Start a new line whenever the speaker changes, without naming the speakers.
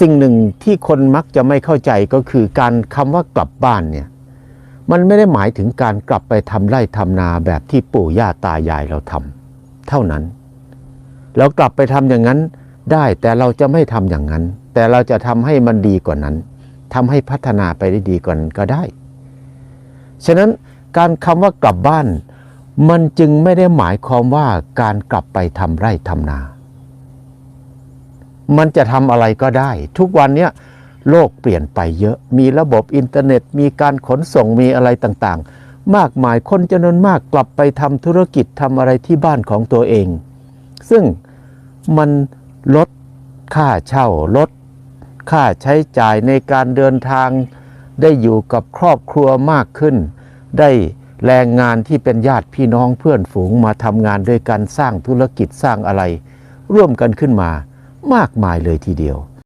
สิ่งหนึ่งที่คนมักจะไม่เข้าใจก็คือการคำว่ากลับบ้านเนี่ยมันไม่ได้หมายถึงการกลับไปทำไร่ทำนาแบบที่ปู่ย่าตายายเราทำเท่านั้น เรากลับไปทำอย่างนั้นได้แต่เราจะไม่ทำอย่างนั้น แต่เราจะทำให้มันดีกว่านั้นทำให้พัฒนาไปได้ดีกว่านั้นก็ได้ ฉะนั้นการคำว่ากลับบ้าน มันจึงไม่ได้หมายความว่าการกลับไปทำไร่ทำนา มันจะทำอะไรก็ได้ ทุกวันเนี้ยโลกเปลี่ยนไปเยอะ มีระบบอินเทอร์เน็ต มีการขนส่งมีอะไรต่างๆ มากมายคนจำนวนมากกลับไปทำธุรกิจทำอะไรที่บ้านของตัวเอง ซึ่งมันลดค่าเช่าลดค่าใช้จ่ายในการเดินทาง ได้อยู่กับครอบครัวมากขึ้น ได้แรงงานที่เป็นญาติพี่น้องเพื่อนฝูงมาทำงานด้วยกันสร้างธุรกิจสร้างอะไร ร่วมกันขึ้นมา มากมายเลยทีเดียว